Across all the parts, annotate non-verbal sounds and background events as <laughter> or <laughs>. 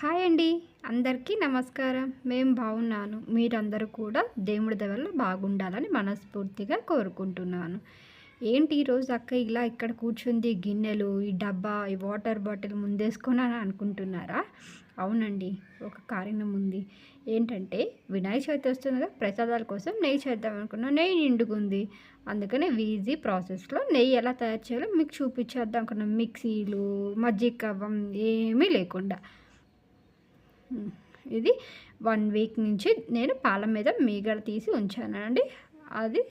Hi అండి అందరికీ నమస్కారం. మేము బాగున్నాను మీరందరూ కూడా దేవుడి దవల్ల బాగుండాలని మనస్ఫూర్తిగా కోరుకుంటున్నాను. ఏంటి ఈరోజు అక్క ఇలా ఇక్కడ కూర్చుంది గిన్నెలు ఈ డబ్బా ఈ వాటర్ బాటిల్ ముందేసుకొని అని అనుకుంటున్నారా? అవునండి ఒక కారణం ఉంది. ఏంటంటే వినాయక చవితి వస్తుంది కదా ప్రసాదాల కోసం నెయ్యి చేద్దాం అనుకున్నా. నెయ్యి నిండుకుంది అందుకనే ఈజీ ప్రాసెస్లో నెయ్యి ఎలా తయారు చేయాలో మీకు చూపించేద్దాం అనుకున్నాం. మిక్సీలు మజ్జిగ కవ్వం ఏమీ లేకుండా. ఇది వన్ వీక్ నుంచి నేను పాల మీద మీగడ తీసి ఉంచానండి అది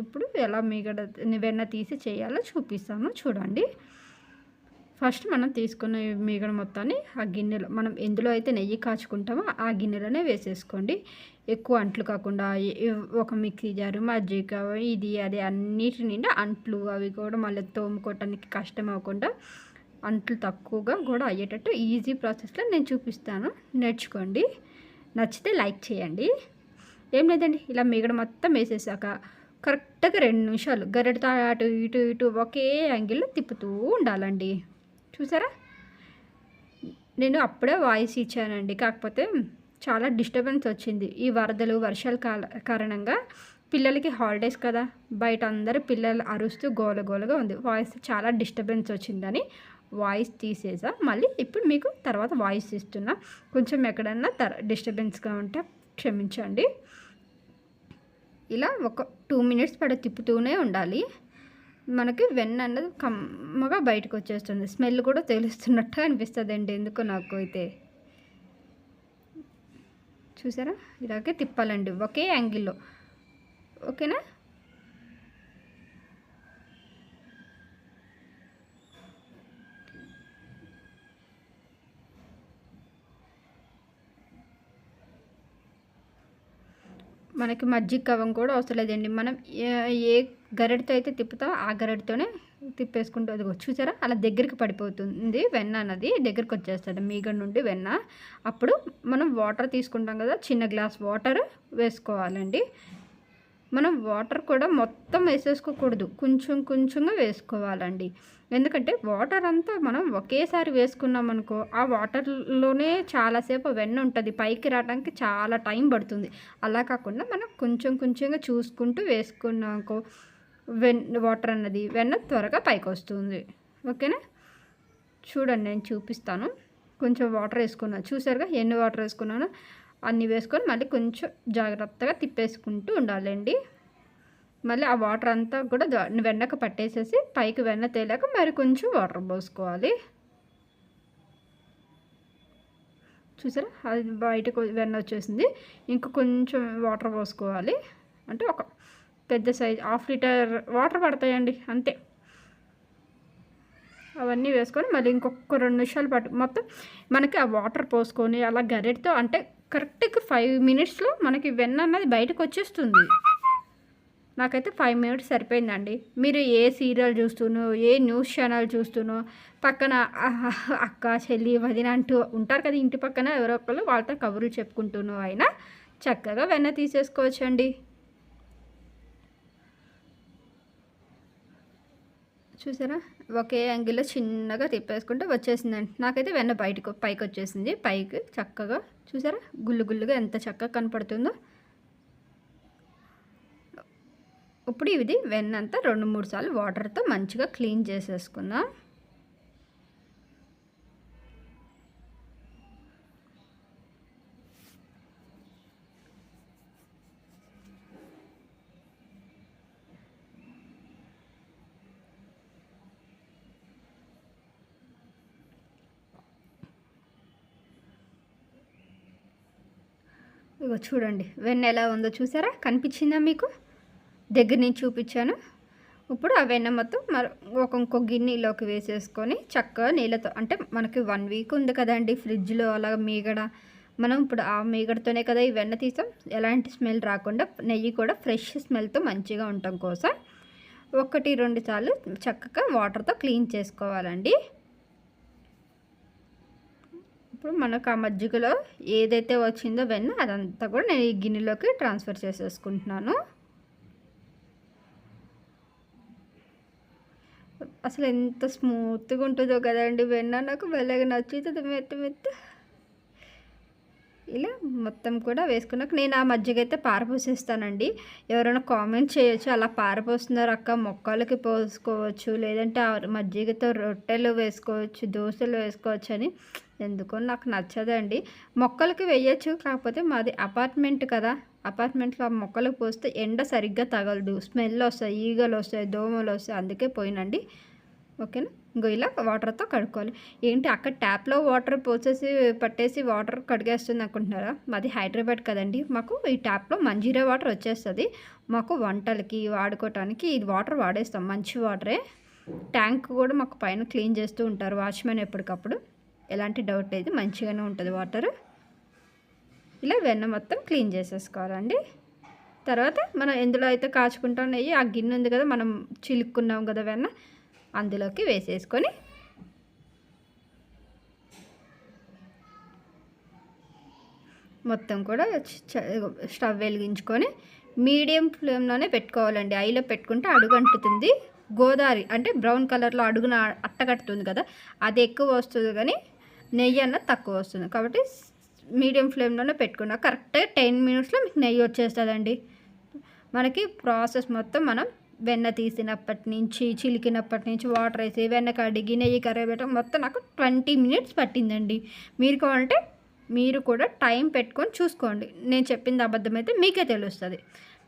ఇప్పుడు ఎలా మీగడ వెన్న తీసి చేయాలో చూపిస్తాను చూడండి. ఫస్ట్ మనం తీసుకున్న మీగడ మొత్తాన్ని ఆ గిన్నెలో మనం ఎందులో అయితే నెయ్యి కాచుకుంటామో ఆ గిన్నెలోనే వేసేసుకోండి. ఎక్కువ అంట్లు కాకుండా ఒక మిక్సీ జారు మజ్జిగ ఇది అది అన్నిటి నిండా అంట్లు అవి కూడా మళ్ళీ తోముకోవటానికి కష్టం అవ్వకుండా అంట్లు తక్కువగా కూడా అయ్యేటట్టు ఈజీ ప్రాసెస్లో నేను చూపిస్తాను. నేర్చుకోండి. నచ్చితే లైక్ చేయండి. ఏం లేదండి ఇలా మిగడ మొత్తం వేసేసాక కరెక్ట్గా రెండు నిమిషాలు గరిటతో అటు ఇటు ఇటు ఒకే యాంగిల్లో తిప్పుతూ ఉండాలండి. చూసారా? నేను అప్పుడే వాయిస్ ఇచ్చానండి. కాకపోతే చాలా డిస్టర్బెన్స్ వచ్చింది. ఈ వరదలు వర్షాల కారణంగా పిల్లలకి హాలిడేస్ కదా. బయట అందరూ పిల్లలు అరుస్తూ గోలగోలగా ఉంది. వాయిస్ చాలా డిస్టర్బెన్స్ వచ్చిందని వాయిస్ తీసేసా. మళ్ళీ ఇప్పుడు మీకు తర్వాత వాయిస్ ఇస్తున్నా. కొంచెం ఎక్కడన్నా తర డిస్టర్బెన్స్గా ఉంటే క్షమించండి. ఇలా ఒక టూ మినిట్స్ పడ తిప్పుతూనే ఉండాలి. మనకి వెన్న అన్నది కమ్మగా బయటకు వచ్చేస్తుంది. స్మెల్ కూడా తెలుస్తున్నట్టు అనిపిస్తుంది అండి ఎందుకు నాకు అయితే. చూసారా? ఇలాగే తిప్పాలండి. ఒకే యాంగిల్లో. ఓకేనా? మనకి మజ్జిగ కవం కూడా అవసరం లేదండి మనం ఏ గరెడితో అయితే తిప్పుతామో ఆ గరెడితోనే తిప్పేసుకుంటూ అది చూసారా? అలా దగ్గరికి పడిపోతుంది వెన్న అన్నది. దగ్గరికి వచ్చేస్తుంది మీగడ నుండి వెన్న. అప్పుడు మనం వాటర్ తీసుకుంటాం కదా చిన్న గ్లాస్ వాటర్ వేసుకోవాలండి. మనం వాటర్ కూడా మొత్తం వేసేసుకోకూడదు. కొంచెం కొంచెంగా వేసుకోవాలండి. ఎందుకంటే వాటర్ అంతా మనం ఒకేసారి వేసుకున్నాం అనుకో ఆ వాటర్లోనే చాలాసేపు వెన్న ఉంటుంది. పైకి రావడానికి చాలా టైం పడుతుంది. అలా కాకుండా మనం కొంచెం కొంచెంగా చూసుకుంటూ వేసుకున్నాకో వెన్ వాటర్ అన్నది వెన్న త్వరగా పైకి వస్తుంది ఓకేనా? చూడండి నేను చూపిస్తాను. కొంచెం వాటర్ వేసుకున్నాను చూసారుగా? ఎన్ని వాటర్ వేసుకున్నాను? అన్నీ వేసుకొని మళ్ళీ కొంచెం జాగ్రత్తగా తిప్పేసుకుంటూ ఉండాలండి. మళ్ళీ ఆ వాటర్ అంతా కూడా వెన్నకు పట్టేసేసి పైకి వెన్న తేలాక మరి కొంచెం వాటర్ పోసుకోవాలి. చూసారా? అది బయటకు వెన్న వచ్చేసింది. ఇంకా కొంచెం వాటర్ పోసుకోవాలి. అంటే ఒక పెద్ద సైజ్ హాఫ్ లీటర్ వాటర్ పడతాయండి అంతే. అవన్నీ వేసుకొని మళ్ళీ ఇంకొక రెండు నిమిషాలు పట్టు మొత్తం మనకి ఆ వాటర్ పోసుకొని అలా గరెట్తో అంటే కరెక్ట్గా ఫైవ్ మినిట్స్లో మనకి వెన్న అన్నది బయటకు వచ్చేస్తుంది. నాకైతే ఫైవ్ మినిట్స్ సరిపోయిందండి. మీరు ఏ సీరియల్ చూస్తునో ఏ న్యూస్ ఛానల్ చూస్తునో పక్కన అక్క చెల్లి వదిన అంటూ ఉంటారు కదా ఇంటి పక్కన ఎవరో ఒకళ్ళు వాళ్ళతో కబుర్లు చెప్పుకుంటున్నో అయినా చక్కగా వెన్న తీసేసుకోవచ్చండి. చూసారా? ఒకే యాంగిల్లో చిన్నగా తిప్పేసుకుంటే వచ్చేసిందండి. నాకైతే వెన్న బయటకు పైకి వచ్చేసింది పైకి చక్కగా చూసారా? గుల్లు గుల్లుగా ఎంత చక్కగా కనపడుతుందో. ఇప్పుడు ఇది వెన్నంతా రెండు మూడు సార్లు వాటర్తో మంచిగా క్లీన్ చేసేసుకుందాం. ఇగో చూడండి వెన్న ఎలా ఉందో చూసారా? కనిపించిందా మీకు? దగ్గర నుంచి చూపించాను. ఇప్పుడు ఆ వెన్న మొత్తం మర ఒక గిన్నెలోకి వేసేసుకొని చక్కగా నీళ్ళతో అంటే మనకి వన్ వీక్ ఉంది కదండి ఫ్రిడ్జ్లో అలా మీగడ. మనం ఇప్పుడు ఆ మీగడతోనే కదా ఈ వెన్న తీసాం. ఎలాంటి స్మెల్ రాకుండా నెయ్యి కూడా ఫ్రెష్ స్మెల్తో మంచిగా ఉండటం కోసం ఒకటి రెండు సార్లు చక్కగా వాటర్తో క్లీన్ చేసుకోవాలండి. ఇప్పుడు మనకు ఆ మజ్జిగలో ఏదైతే వచ్చిందో వెన్న అదంతా కూడా నేను ఈ గిన్నెలోకి ట్రాన్స్ఫర్ చేసేసుకుంటున్నాను. అసలు ఎంత స్మూత్గా ఉంటుందో కదండి వెన్న. నాకు వెళ్ళగా నచ్చుతుంది మెత్త మెత్త. ఇలా మొత్తం కూడా వేసుకున్నాక నేను ఆ మజ్జిగ అయితే పారపోసేస్తానండి ఎవరైనా కామెంట్ చేయొచ్చు అలా పారపోస్తున్నారు అక్క మొక్కలకి పోసుకోవచ్చు లేదంటే ఆ మజ్జిగతో రొట్టెలు వేసుకోవచ్చు దోశలు వేసుకోవచ్చు అని. ఎందుకో నాకు నచ్చదండి. మొక్కలకి వేయచ్చు కాకపోతే మాది అపార్ట్మెంట్ కదా. అపార్ట్మెంట్లో ఆ మొక్కలకు పోస్తే ఎండ సరిగ్గా తగలదు. స్మెల్ వస్తాయి ఈగలు వస్తాయి దోమలు వస్తాయి అందుకే పోయినండి. ఓకేనా? ఇంకో ఇలా వాటర్తో కడుక్కోవాలి. ఏంటి అక్కడ ట్యాప్లో వాటర్ పోసేసి పట్టేసి వాటర్ కడిగేస్తుంది అనుకుంటున్నారా? మాది హైదరాబాద్ కదండి. మాకు ఈ ట్యాప్లో మంజీరా వాటర్ వచ్చేస్తుంది. మాకు వంటలకి వాడుకోవటానికి ఇది వాటర్ వాడేస్తాం. మంచి వాటరే. ట్యాంక్ కూడా మాకు పైన క్లీన్ చేస్తూ ఉంటారు వాచ్మెన్ ఎప్పటికప్పుడు. ఎలాంటి డౌట్ లేదు. మంచిగానే ఉంటుంది వాటర్. ఇలా వెన్న మొత్తం క్లీన్ చేసేసుకోవాలండి. తర్వాత మనం ఎందులో అయితే కాచుకుంటాం నెయ్యి ఆ గిన్నె ఉంది కదా మనం చిలుక్కున్నాం కదా వెన్న అందులోకి వేసేసుకొని మొత్తం కూడా స్టవ్ వెలిగించుకొని మీడియం ఫ్లేమ్లోనే పెట్టుకోవాలండి. ఐలో పెట్టుకుంటే అడుగు అంటుతుంది. గోదావరి అంటే బ్రౌన్ కలర్లో అడుగున అట్టగట్టుతుంది కదా అది ఎక్కువ వస్తుంది కానీ నెయ్యి అన్నది తక్కువ వస్తుంది. కాబట్టి మీడియం ఫ్లేమ్లోనే పెట్టుకున్నా కరెక్ట్గా టెన్ మినిట్స్లో మీకు నెయ్యి వచ్చేస్తుందండి. మనకి ప్రాసెస్ మొత్తం మనం వెన్న తీసినప్పటి నుంచి చిలికినప్పటి నుంచి వాటర్ వేసి వెన్న కడిగి నెయ్యి కరిగేయటం మొత్తం నాకు ట్వంటీ మినిట్స్ పట్టిందండి. మీరు కావాలంటే మీరు కూడా టైం పెట్టుకొని చూసుకోండి. నేను చెప్పింది అబద్ధమైతే మీకే తెలుస్తుంది.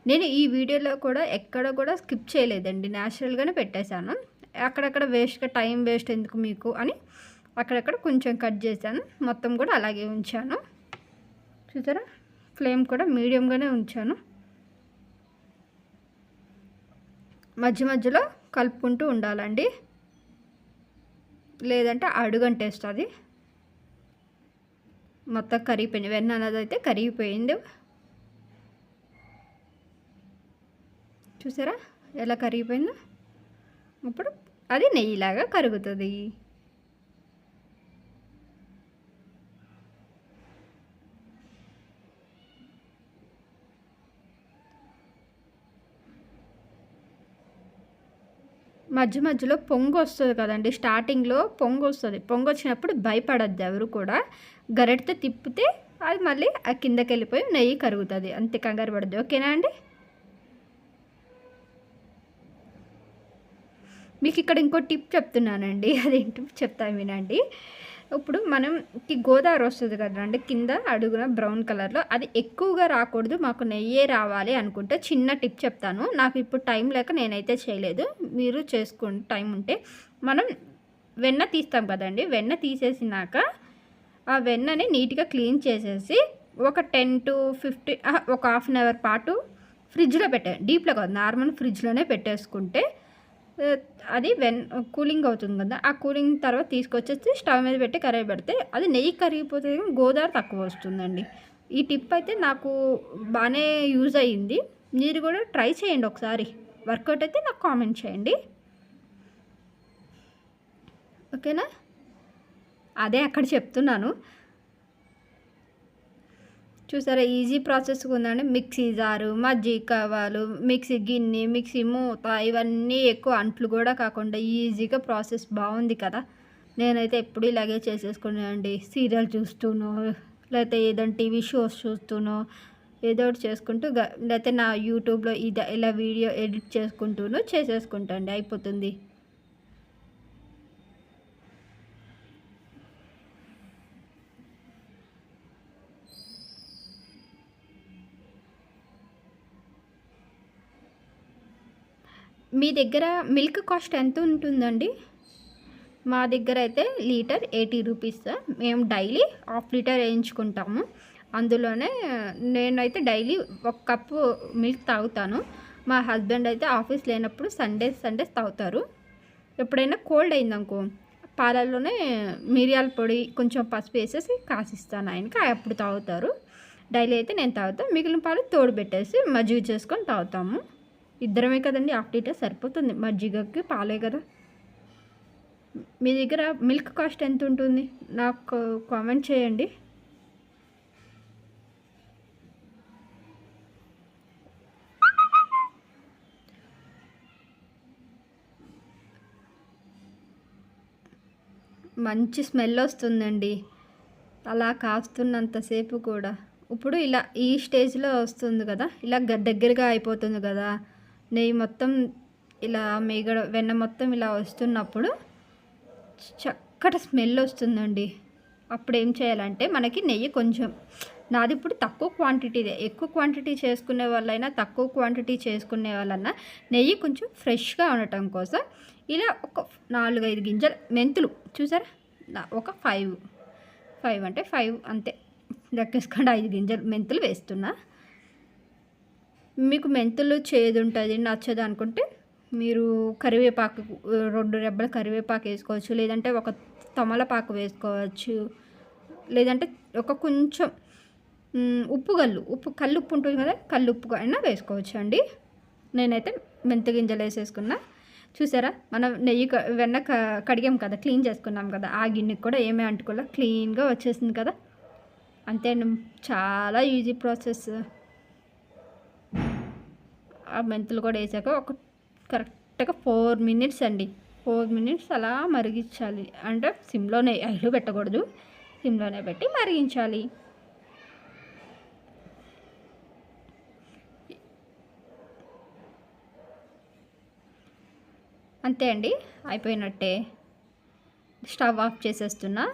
నేను ఈ వీడియోలో కూడా ఎక్కడ కూడా స్కిప్ చేయలేదండి. న్యాచురల్గానే పెట్టేశాను. అక్కడక్కడ వేస్ట్గా టైం వేస్ట్ ఎందుకు మీకు అని అక్కడక్కడ కొంచెం కట్ చేశాను. మొత్తం కూడా అలాగే ఉంచాను. చూసారా? ఫ్లేమ్ కూడా మీడియంగానే ఉంచాను. మధ్య మధ్యలో కలుపుకుంటూ ఉండాలండి. లేదంటే అడుగంటేస్తుంది మొత్తం కరిగిపోయింది. వెన్న అన్నది అయితే కరిగిపోయింది. చూసారా? ఎలా కరిగిపోయిందో? ఇప్పుడు అది నెయ్యిలాగా కరుగుతుంది. మధ్య మధ్యలో పొంగు వస్తుంది కదండి. స్టార్టింగ్లో పొంగు వస్తుంది. పొంగు వచ్చినప్పుడు భయపడద్దు ఎవరు కూడా. గరెడితే తిప్పితే అది మళ్ళీ ఆ కిందకి వెళ్ళిపోయి నెయ్యి కరుగుతుంది. అంతే కంగారు పడద్దు. ఓకేనా అండి? మీకు ఇక్కడ ఇంకో టిప్ చెప్తున్నానండి. <laughs> అదేంటి? చెప్తాను వినండి. ఇప్పుడు మనకి గోదావరి వస్తుంది కదండి కింద అడుగున బ్రౌన్ కలర్లో. అది ఎక్కువగా రాకూడదు. మాకు నెయ్యే రావాలి అనుకుంటే చిన్న టిప్ చెప్తాను. నాకు ఇప్పుడు టైం లేక నేనైతే చేయలేదు. మీరు చేసుకోండి టైం ఉంటే మనం వెన్న తీస్తాం కదండి. వెన్న తీసేసినాక ఆ వెన్నని నీట్గా క్లీన్ చేసేసి ఒక టెన్ టు ఫిఫ్టీ ఒక హాఫ్ అన్ అవర్ పాటు ఫ్రిడ్జ్లో పెట్టే డీప్లో కాదు నార్మల్ ఫ్రిడ్జ్లోనే పెట్టేసుకుంటే అది వెన్ కూలింగ్ అవుతుంది కదా ఆ కూలింగ్ తర్వాత తీసుకొచ్చేసి స్టవ్ మీద పెట్టి కరిగి పెడితే అది నెయ్యి కరిగిపోతే గోదావరి తక్కువ వస్తుందండి. ఈ టిప్ అయితే నాకు బాగానే యూజ్ అయ్యింది. మీరు కూడా ట్రై చేయండి ఒకసారి. వర్కౌట్ అయితే నాకు కామెంట్ చేయండి. ఓకేనా? అదే అక్కడ చెప్తున్నాను. చూసారా ఈజీ ప్రాసెస్ ఉందండి. మిక్సీ జారు మజ్జిగ కావాలు మిక్సీ గిన్నె మిక్సీ మూత ఇవన్నీ ఎక్కువ అంట్లు కూడా కాకుండా ఈజీగా ప్రాసెస్ బాగుంది కదా. నేనైతే ఎప్పుడు ఇలాగే చేసేసుకున్నానండి. సీరియల్ చూస్తూనో లేకపోతే ఏదైనా టీవీ షోస్ చూస్తూనో ఏదో ఒకటి చేసుకుంటూ లేకపోతే నా యూట్యూబ్లో ఇది ఇలా వీడియో ఎడిట్ చేసుకుంటూనో చేసేసుకుంటాండి అయిపోతుంది. మీ దగ్గర మిల్క్ కాస్ట్ ఎంత ఉంటుందండి? మా దగ్గర అయితే లీటర్ ఎయిటీ రూపీస్ మేము డైలీ హాఫ్ లీటర్ వేయించుకుంటాము. అందులోనే నేనైతే డైలీ ఒక కప్పు మిల్క్ తాగుతాను. మా హస్బెండ్ అయితే ఆఫీస్ లేనప్పుడు సండేస్ సండేస్ తాగుతారు. ఎప్పుడైనా కోల్డ్ అయిందనుకో పాలల్లోనే మిరియాల పొడి కొంచెం పసుపు వేసేసి కాసిస్తాను ఆయనకి. అప్పుడు తాగుతారు. డైలీ అయితే నేను తాగుతాను మిగిలిన పాలు తోడు పెట్టేసి మజ్జిగ చేసుకొని తాగుతాము. ఇద్దరమే కదండి హాఫ్ లీటర్ సరిపోతుంది. మజ్జిగకి పాలే కదా. మీ దగ్గర మిల్క్ కాస్ట్ ఎంత ఉంటుంది? నాకు కామెంట్ చేయండి. మంచి స్మెల్ వస్తుందండి. అలా కాస్తున్నంతసేపు కూడా. ఇప్పుడు ఇలా ఈ స్టేజ్లో వస్తుంది కదా ఇలా గ- దగ్గరగా అయిపోతుంది కదా. నెయ్యి మొత్తం ఇలా మేగడ వెన్న మొత్తం ఇలా వస్తున్నప్పుడు చక్కటి స్మెల్ వస్తుందండి. అప్పుడు ఏం చేయాలంటే మనకి నెయ్యి కొంచెం నాది ఇప్పుడు తక్కువ క్వాంటిటీదే. ఎక్కువ క్వాంటిటీ చేసుకునే వాళ్ళైనా తక్కువ క్వాంటిటీ చేసుకునే వాళ్ళన్నా నెయ్యి కొంచెం ఫ్రెష్గా ఉండటం కోసం ఇలా ఒక నాలుగైదు గింజలు మెంతులు చూసారా? ఒక ఫైవ్ ఫైవ్ అంటే ఫైవ్ అంతే. లెక్కేసుకోండి ఐదు గింజలు మెంతులు వేస్తున్నా. మీకు మెంతులు చేదు ఉంటుంది నచ్చదు అనుకుంటే మీరు కరివేపాకు రెండు రెబ్బల కరివేపాకు వేసుకోవచ్చు. లేదంటే ఒక తమలపాకు వేసుకోవచ్చు. లేదంటే ఒక కొంచెం ఉప్పు కల్లు ఉప్పు కల్లు ఉప్పు ఉంటుంది కదా కల్లు ఉప్పు అయినా వేసుకోవచ్చు అండి. నేనైతే మెంతి గింజలు వేసేసుకున్నా. చూసారా మనం నెయ్యి క- వెన్న క- కడిగాం కదా క్లీన్ చేసుకున్నాం కదా ఆ గిన్నెకి కూడా ఏమీ అంటుకోలే క్లీన్గా వచ్చేసింది కదా. అంతే చాలా ఈజీ ప్రాసెస్. ఆ మెంతులు కూడా వేసాక ఒక కరెక్ట్గా ఫోర్ మినిట్స్ అండి. ఫోర్ మినిట్స్ అలా మరిగించాలి. అంటే సిమ్లోనే ఐదు పెట్టకూడదు. సిమ్లోనే పెట్టి మరిగించాలి. అంతే అండి. అయిపోయినట్టే. స్టవ్ ఆఫ్ చేసేస్తున్నా.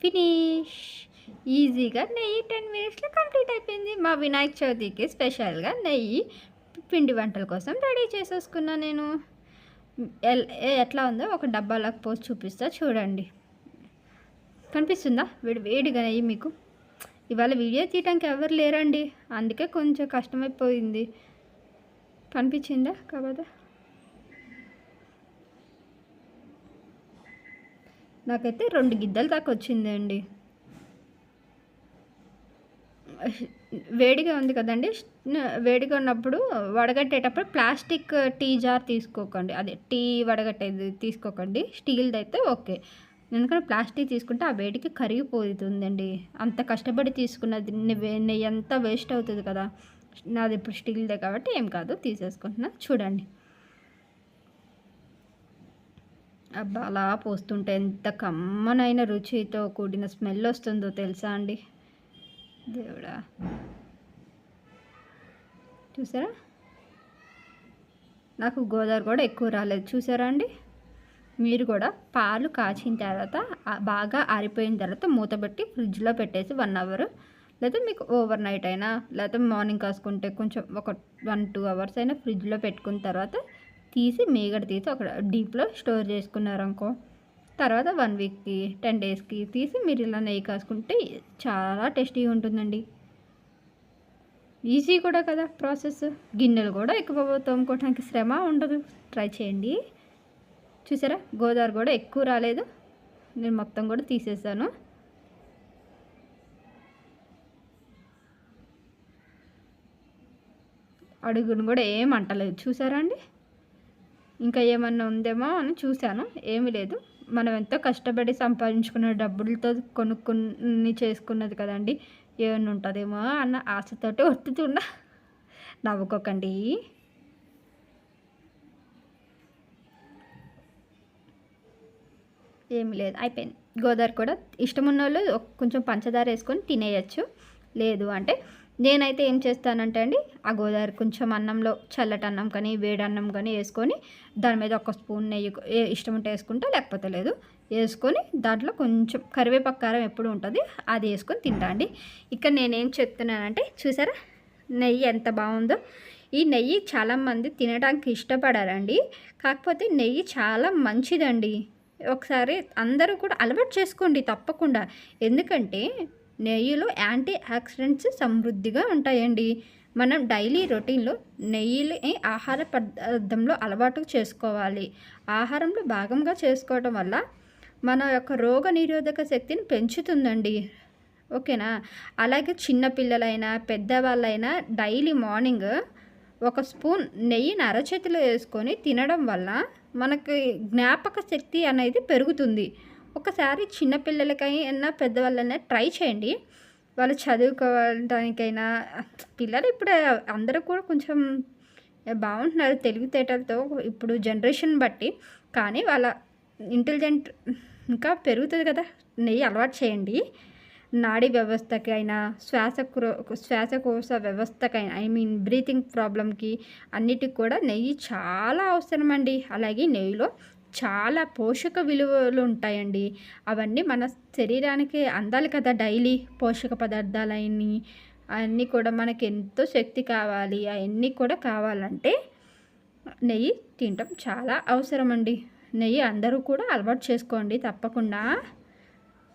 ఫినిష్. ఈజీగా నెయ్యి టెన్ మినిట్స్లో కంప్లీట్ అయిపోయింది. మా వినాయక చవితికి స్పెషల్గా నెయ్యి పిండి వంటల కోసం రెడీ చేసేసుకున్నా నేను. ఎల్ ఏ- ఎట్లా ఉందో ఒక డబ్బాలకు పోసి చూపిస్తా చూడండి. కనిపిస్తుందా? వేడి వేడిగా నెయ్యి మీకు. ఇవాళ వీడియో తీయడానికి ఎవరు లేరండి. అందుకే కొంచెం కష్టమైపోయింది. కనిపించిందా కాకపోతే నాకైతే రెండు గిద్దలు దాకా వచ్చిందండి. వేడిగా ఉంది కదండి. వేడిగా ఉన్నప్పుడు వడగట్టేటప్పుడు ప్లాస్టిక్ టీ జార్ తీసుకోకండి. అదే టీ వడగట్టేది తీసుకోకండి. స్టీల్ది అయితే ఓకే. ఎందుకంటే ప్లాస్టిక్ తీసుకుంటే ఆ వేడికి కరిగిపోతుందండి. అంత కష్టపడి తీసుకున్నది నెయ్యి- ఎంత అంతా వేస్ట్ అవుతుంది కదా. నాది ఇప్పుడు స్టీల్దే కాబట్టి ఏం కాదు. తీసేసుకుంటున్నా. చూడండి. అబ్బా అలా పోస్తుంటే ఎంత కమ్మనైన రుచితో కూడిన స్మెల్ వస్తుందో తెలుసా అండి. దేవుడా. చూసారా? నాకు గోదావరి కూడా ఎక్కువ రాలేదు. చూసారా అండి? మీరు కూడా పాలు కాచిన తర్వాత బాగా ఆరిపోయిన తర్వాత మూతబెట్టి ఫ్రిడ్జ్లో పెట్టేసి వన్ అవర్. లేదా మీకు ఓవర్ నైట్ అయినా లేకపోతే మార్నింగ్ కాసుకుంటే కొంచెం ఒక వన్ టూ అవర్స్ అయినా ఫ్రిడ్జ్లో పెట్టుకున్న తర్వాత తీసి మీగడ తీసి ఒక డీప్లో స్టోర్ చేసుకున్నారనుకో. తర్వాత వన్ వీక్కి టెన్ డేస్కి తీసి మీరు ఇలా నెయ్యి కాసుకుంటే చాలా టేస్టీగా ఉంటుందండి. ఈజీ కూడా కదా ప్రాసెస్. గిన్నెలు కూడా ఎక్కువ తోముకోవడానికి శ్రమ ఉండదు. ట్రై చేయండి. చూసారా? గోదావరి కూడా ఎక్కువ రాలేదు. నేను మొత్తం కూడా తీసేసాను. అడుగును కూడా ఏం అంటలేదు. చూసారా అండి? ఇంకా ఏమన్నా ఉందేమో అని చూశాను. ఏమీ లేదు. మనం ఎంతో కష్టపడి సంపాదించుకున్న డబ్బులతో కొనుక్కుని చేసుకున్నది కదండి. ఏమన్నా ఉంటుందేమో అన్న ఆశతోటి ఒత్తుతున్నా. నవ్వుకోకండి. ఏమి లేదు అయిపోయింది. గోదావరి కూడా ఇష్టం ఉన్న వాళ్ళు కొంచెం పంచదార వేసుకొని తినేయచ్చు. లేదు అంటే నేనైతే ఏం చేస్తానంటే అండి ఆ గోదావరి కొంచెం అన్నంలో చల్లటి అన్నం కానీ వేడి అన్నం కానీ వేసుకొని దాని మీద ఒక స్పూన్ నెయ్యి ఇష్టం ఉంటే వేసుకుంటా లేకపోతే లేదు. వేసుకొని దాంట్లో కొంచెం కరివేపాకు కారం ఎప్పుడు ఉంటుంది అది వేసుకొని తింటా అండి. ఇక్కడ నేనేం చెప్తున్నానంటే చూసారా? నెయ్యి ఎంత బాగుందో. ఈ నెయ్యి చాలామంది తినడానికి ఇష్టపడారండి. కాకపోతే నెయ్యి చాలా మంచిదండి. ఒకసారి అందరూ కూడా అలవాటు చేసుకోండి తప్పకుండా. ఎందుకంటే నెయ్యిలో యాంటీ ఆక్సిడెంట్స్ సమృద్ధిగా ఉంటాయండి. మనం డైలీ రొటీన్లో నెయ్యిని ఆహార పదార్థంలో అలవాటు చేసుకోవాలి. ఆహారంలో భాగంగా చేసుకోవడం వల్ల మన యొక్క రోగ నిరోధక శక్తిని పెంచుతుందండి. ఓకేనా? అలాగే చిన్నపిల్లలైనా పెద్దవాళ్ళైనా డైలీ మార్నింగ్ ఒక స్పూన్ నెయ్యిని అరచేతిలో వేసుకొని తినడం వల్ల మనకి జ్ఞాపక శక్తి అనేది పెరుగుతుంది. ఒకసారి చిన్నపిల్లలకైనా పెద్దవాళ్ళైనా ట్రై చేయండి. వాళ్ళు చదువుకోవడానికైనా పిల్లలు ఇప్పుడు అందరూ కూడా కొంచెం బాగుంటున్నారు తెలివితేటలతో ఇప్పుడు జనరేషన్ బట్టి. కానీ వాళ్ళ ఇంటెలిజెంట్ ఇంకా పెరుగుతుంది కదా నెయ్యి అలవాటు చేయండి. నాడీ వ్యవస్థకి అయినా శ్వాసక్రో శ్వాసకోశ వ్యవస్థకైనా ఐ మీన్ బ్రీతింగ్ ప్రాబ్లంకి అన్నిటికి కూడా నెయ్యి చాలా అవసరం అండి అలాగే నెయ్యిలో చాలా పోషక విలువలు ఉంటాయండి. అవన్నీ మన శరీరానికి అందాలి కదా డైలీ పోషక పదార్థాలన్నీ అవన్నీ కూడా మనకి ఎంతో శక్తి కావాలి. అవన్నీ కూడా కావాలంటే నెయ్యి తినటం చాలా అవసరం అండి నెయ్యి అందరూ కూడా అలవాటు చేసుకోండి తప్పకుండా.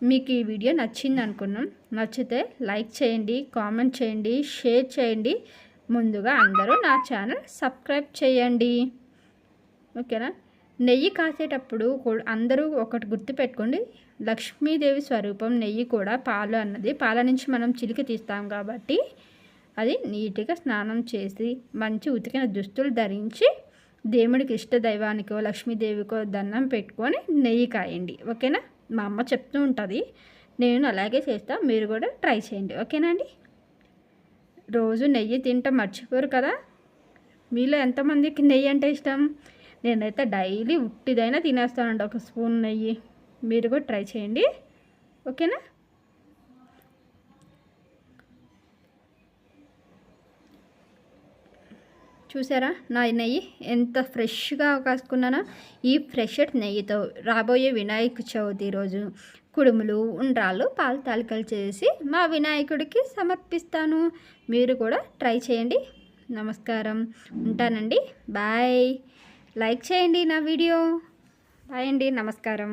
మీకు ఈ వీడియో నచ్చింది అనుకున్నాం. నచ్చితే లైక్ చేయండి కామెంట్ చేయండి షేర్ చేయండి. ముందుగా అందరూ నా ఛానల్ సబ్స్క్రైబ్ చేయండి. ఓకేనా? నెయ్యి కాసేటప్పుడు అందరూ ఒకటి గుర్తుపెట్టుకోండి. లక్ష్మీదేవి స్వరూపం నెయ్యి కూడా పాలు అన్నది. పాల నుంచి మనం చిలికి తీస్తాం కాబట్టి అది నీట్గా స్నానం చేసి మంచి ఉతికిన దుస్తులు ధరించి దేవుడికి ఇష్ట దైవానికో లక్ష్మీదేవికో దండం పెట్టుకొని నెయ్యి కాయండి. ఓకేనా? మా అమ్మ చెప్తూ ఉంటుంది. నేను అలాగే చేస్తా. మీరు కూడా ట్రై చేయండి. ఓకేనా అండి? రోజు నెయ్యి తింటే మర్చిపోరు కదా. మీలో ఎంతమందికి నెయ్యి అంటే ఇష్టం? నేనైతే డైలీ ఉట్టిదైనా తినేస్తానండి ఒక స్పూన్ నెయ్యి. మీరు కూడా ట్రై చేయండి. ఓకేనా? చూసారా? నా నెయ్యి ఎంత ఫ్రెష్గా కాసుకున్నానో ఈ ఫ్రెష్ నెయ్యితో రాబోయే వినాయక చవితి రోజు కుడుములు ఉండ్రాళ్ళు పాలు తాలికలు చేసి మా వినాయకుడికి సమర్పిస్తాను. మీరు కూడా ట్రై చేయండి. నమస్కారం. ఉంటానండి. బాయ్. లైక్ చేయండి నా వీడియో. బాయ్ అండి నమస్కారం.